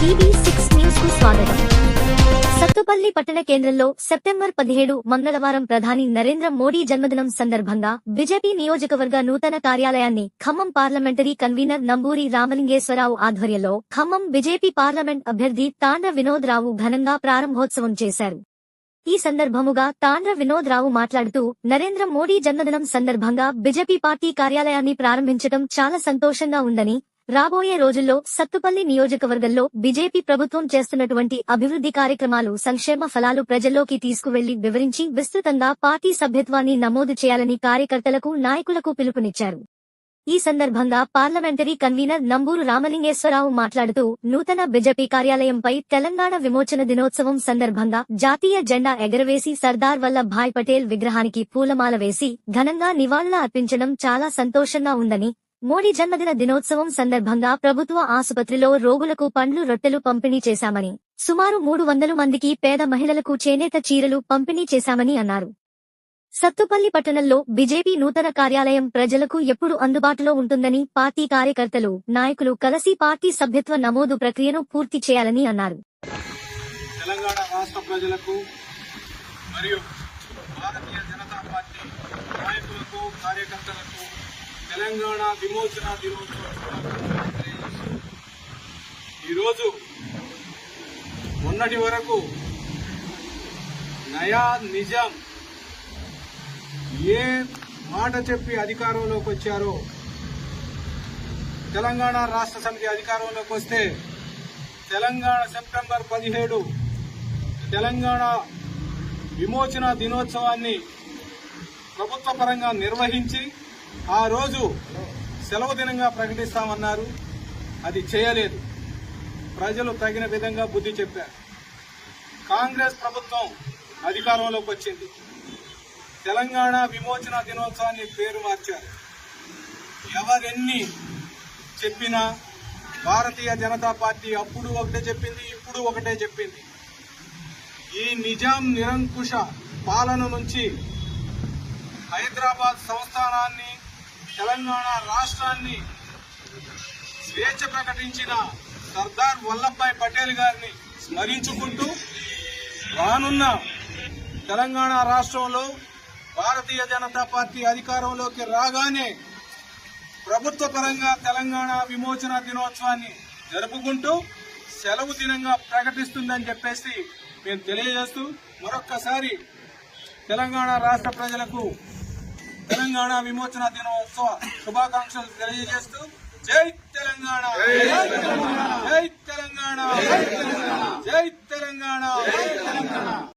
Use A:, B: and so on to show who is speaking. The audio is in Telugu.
A: టీవీ సిక్స్ న్యూస్కు స్వాగతం. సత్తుపల్లి పట్టణ కేంద్రంలో సెప్టెంబర్ పదిహేడు మంగళవారం ప్రధాని నరేంద్ర మోడీ జన్మదినం సందర్భంగా బీజేపీ నియోజకవర్గ నూతన కార్యాలయాన్ని ఖమ్మం పార్లమెంటరీ కన్వీనర్ నంబూరి రామలింగేశ్వరరావు ఆధ్వర్యంలో ఖమ్మం బీజేపీ పార్లమెంట్ అభ్యర్థి తాండ్ర వినోద్ రావు ఘనంగా ప్రారంభోత్సవం చేశారు. ఈ సందర్భముగా తాండ్ర వినోద్ రావు మాట్లాడుతూ నరేంద్ర మోడీ జన్మదినం సందర్భంగా బీజేపీ పార్టీ కార్యాలయాన్ని ప్రారంభించడం చాలా సంతోషంగా ఉందని రాబోయే రోజుల్లో సత్తుపల్లి నియోజకవర్గంలో బీజేపీ ప్రభుత్వం చేస్తున్నటువంటి అభివృద్ధి కార్యక్రమాలు సంక్షేమ ఫలాలు ప్రజల్లోకి తీసుకువెళ్ళి వివరించి విస్తృతంగా పార్టీ సభ్యత్వాన్ని నమోదు చేయాలని కార్యకర్తలకు నాయకులకు పిలుపునిచ్చారు. ఈ సందర్భంగా పార్లమెంటరీ కన్వీనర్ నంబూరు రామలింగేశ్వరరావు మాట్లాడుతూ నూతన బీజేపీ కార్యాలయంపై తెలంగాణ విమోచన దినోత్సవం సందర్భంగా జాతీయ జెండా ఎగరవేసి సర్దార్ వల్లభాయ్ పటేల్ విగ్రహానికి పూలమాల వేసి ఘనంగా నివాళుల అర్పించడం చాలా సంతోషంగా ఉందని మోడీ జన్మదిన దినోత్సవం సందర్భంగా ప్రభుత్వ ఆసుపత్రిలో రోగులకు పండ్లు రొట్టెలు పంపిణీ చేశామని సుమారు మూడు వందల మందికి పేద మహిళలకు చేనేత చీరలు పంపిణీ చేశామని అన్నారు. సత్తుపల్లి పట్టణంలో బీజేపీ నూతన కార్యాలయం ప్రజలకు ఎప్పుడు అందుబాటులో ఉంటుందని పార్టీ కార్యకర్తలు నాయకులు కలిసి పార్టీ సభ్యత్వ నమోదు ప్రక్రియను పూర్తి చేయాలని అన్నారు.
B: తెలంగాణ రాష్ట్ర ప్రజలకు మరియు భారతీయ జనతా పార్టీ నాయకులకు కార్యకర్తలకు తెలంగాణ విమోచన దినోత్సవం ఈరోజు మొన్నటి వరకు నయా నిజాం ఏ మాట చెప్పి అధికారంలోకి వచ్చారో తెలంగాణ రాష్ట్ర సమితి అధికారంలోకి వస్తే తెలంగాణ సెప్టెంబర్ పదిహేడు తెలంగాణ విమోచన దినోత్సవాన్ని ప్రభుత్వ పరంగా నిర్వహించి ఆ రోజు సెలవు దినంగా ప్రకటిస్తామన్నారు. అది చేయలేదు. ప్రజలు తగిన విధంగా బుద్ధి చెప్పారు. కాంగ్రెస్ ప్రభుత్వం అధికారంలోకి వచ్చింది. తెలంగాణ విమోచన దినోత్సవాన్ని పేరు మార్చారు. ఎవరెన్ని చెప్పినా భారతీయ జనతా పార్టీ అప్పుడు ఒకటే చెప్పింది ఇప్పుడు ఒకటే చెప్పింది. ఈ నిజాం నిరంకుశ పాలన నుంచి హైదరాబాద్ సంస్థ తెలంగాణ రాష్ట్రాన్ని స్వేచ్ఛ ప్రకటించిన సర్దార్ వల్లభాయ్ పటేల్ గారిని స్మరించుకుంటూ రానున్న తెలంగాణ రాష్ట్రంలో భారతీయ జనతా పార్టీ అధికారంలోకి రాగానే ప్రభుత్వ పరంగా తెలంగాణ విమోచన దినోత్సవాన్ని జరుపుకుంటూ సెలవు దినంగా ప్రకటిస్తుందని చెప్పేసి మేము తెలియజేస్తూ మరొక్కసారి తెలంగాణ రాష్ట్ర ప్రజలకు తెలంగాణ విమోచన దినోత్సవ శుభాకాంక్షలు తెలియజేస్తూ జై తెలంగాణ.